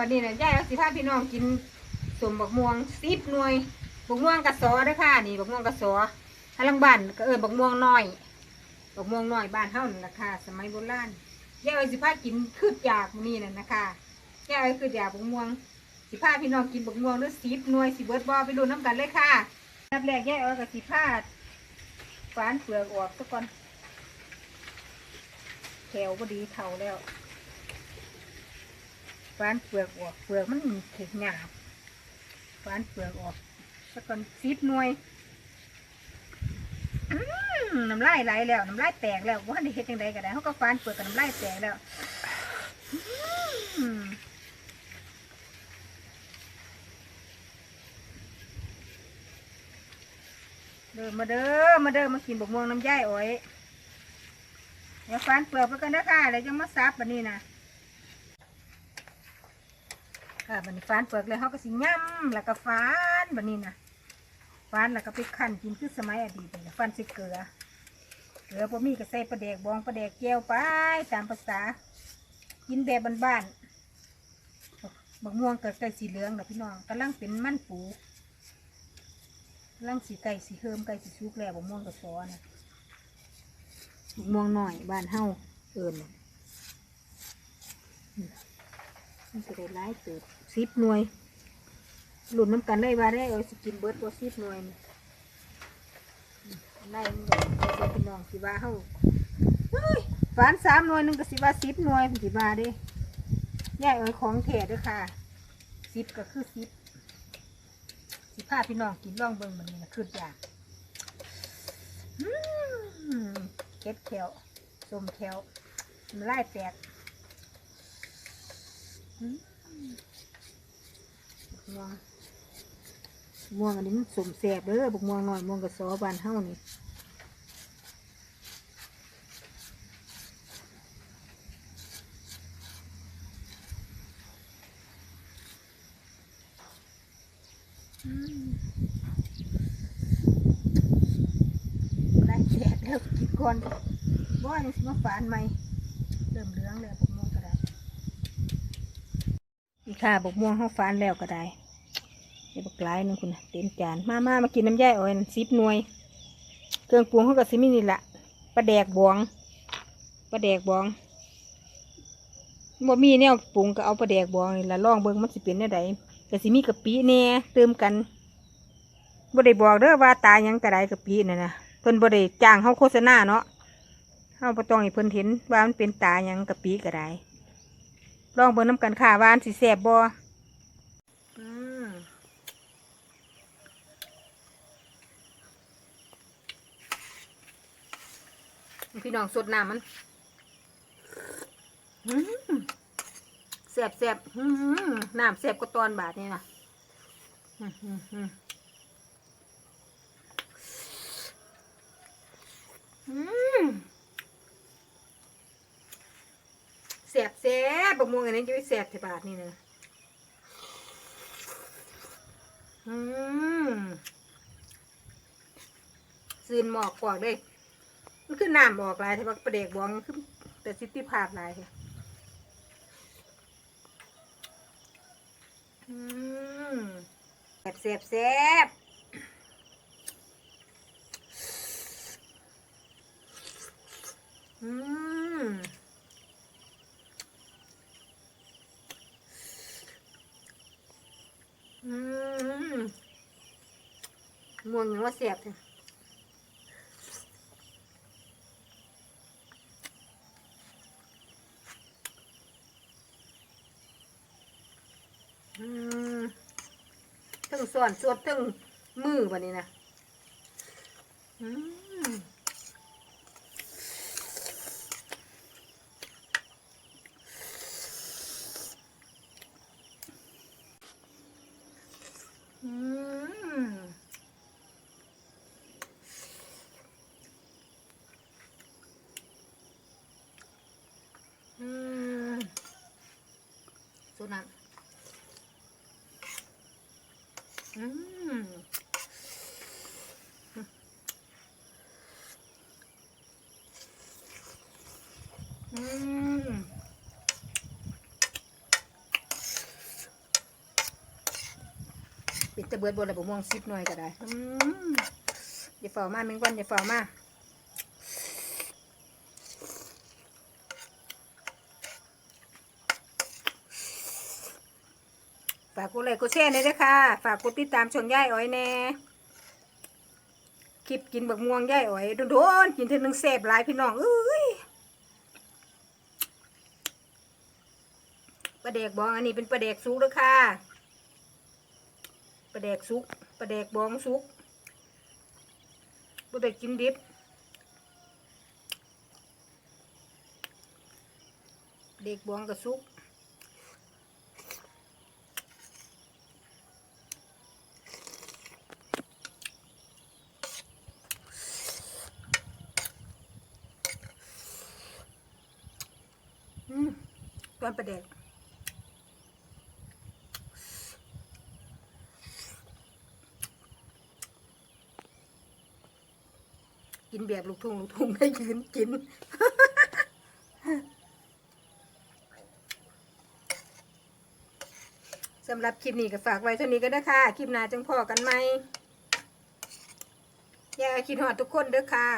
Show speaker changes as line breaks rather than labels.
วันนี้นะย่ายเอาสิพาพี่น้องกินสมบักม่วงสิบหน่วยบักม่วงกระสอเด้อค่ะนี่บักม่วงกระสอทาลังบ้านก็เออบักม่วงน้อยบักม่วงน้อยบ้านเฮานี่ราคาสมัยโบราณย่ายเอาสิพากินคืบจากมื้อนี่นั่นนะคะย่ายเอาคืบจากบักม่วงสิพาพี่น้องกินบักม่วงเด้อสิบหน่วยสิเบิดบ่ไปดูน้ำกันเลยค่ะนับแรกย่ายเอากับสิพาฝานเปลือกออกซะก่อนแถวพอดีเท่าแล้ว ฟานเปลือกออก เปลือกมันเข็ดหยาบฟานเปลือกออกสักก่อนสิบหน่วยน้ำลายไหลแล้วน้ำลายแตกแล้วว่าได้เฮ็ดยังไงก็ได้เขาก็ฟานเปลือกกับน้ำลายแตกแล้วเดินมาเด้อมาเด้อมากินบกม่วงน้ำย่ายอ้อยเดี๋ยวฟานเปลือกไปกันนะค่ะเดี๋ยวจะมาซับแบบนี้นะ ค่ะบันนี้ฟานเปลือกเลยเขาก็สิย่ำแล้วก็ฟานบันนี้นะฟานแล้วก็ไปคั่นกินคือสมัยอดีตนี่นะฟานส่เกลือเกลือพอมีก็ใส่ปลาแดกบองปลาแดกแก้วไปตามภาษา กินแบบบ้านๆบักม่วงกับไก่สีเหลืองนะพี่น้องกำลังเป็นมันปูกำลังสีไก่สีเฮิมไก่สีชุกแล้วบักม่วงกับซอนะบักม่วงหน่อยบ้านเฮาเอิญ มันจะได้ร้ายเติบสิบหน่วยหลุดน้ำกันได้ว่าได้เอาสกินเบิร์ดว่าสิบหน่วยนี่ได้มันก็เอาไปเป็นน้องสิว่าเฮาเฮ้ยฝานสามหน่วยหนึงก็สิว่าสิบหน่วยสิว่าเด้ยายเอ้ยของแท้เด้วยค่ะสิบก็คือสิบสิพาพี่น้องกินร่องเบิ่งมันนี่นะคืออยากอืมเก็ดแขวส้มแขวมันไล่แตก ม่วงม่วงอันนี้มันสมแสบเด้อบุกม่วงหน่อยม่วงกระสอบานเฮานี่ได้แสบแล้วกินก่อนบ่ยังสิมาฝานใหม่เริ่มเหลืองแล้วบุกม่วก นี่ค่ะบกม่วงห้าฟ้านแล้วก็ได้เดี๋ยวบกหลายหนึงคุณเต็มจานมามามากินน้ำย่ายอ่อยสิบหน่วย เครื่องปรุงเขาก็สิมีนี่ละปลาแดกบองปลาแดกบองบ่มีแนวปรุงก็เอาปลาแดกบองนี่ละลองเบิ่งมันสิเป็นแนวใดก็สิมีกะปิแหน่เติมกันบ่ได้บอกเด้อว่าตายยังกระไดกะปิน่ะนะเพิ่นบ่ได้จ้างเฮาโฆษณาเนาะเฮาบ่ต้องให้เพิ่นเห็นว่ามันเป็นตาหยังกะปิก็ได้ ลองเบิ่งน้ำกันค่ะว่าอันสิแสบบ่อืมพี่น้องสดน้ำมันอืมแสบแสบอืมน้ำแสบก็ตอนบาทนี่นะอืมอืมอืมอืมแสบแสบ บกม่วงอันนี้จะไปแสบที่บาทนี่นะอืมซีนหมอกกวากเลยมันคือน้ำออกลายแต่ว่าประเด็กบองมันคือแต่สิทธิภาพลายค่ะอืมแสบแสบแสบอืม อืมม่ วงยังว่าเสียบเลยถึงส่วนสวดถึงมือวันนี้นะอืม อืมปิดตะเบิดบนระบบม่วงซิบหน่อยก็ได้อืมอย่าฝ่ามาเมงวันอย่าฝ่ามา ฝากกดไลค์กดแชร์หน่อยด้วยค่ะ ฝากกดติดตามช่องย่ายอ้อยแน่คลิปกินบักม่วงย่ายอ้อยโดนๆกินเทีนึงเสพหลายพี่น้องเอ้ยปลาเด็กบองอันนี้เป็นปลาเด็กซุกเลยค่ะปลาเด็กซุกปลาเด็กบองซุกปลาเด็กกินดิบเด็กบองกับซุก อืมต อนประเด็กกินแบบลูกทุ่งลูกทุ่งได้ยืนกิน สำหรับคลิปนี้ก็ฝากไว้เท่านี้ก็ได้ค่ะ คลิปหน้าจังพอกันไหมอย่าคิดหอดทุกคนเด้อค่ะ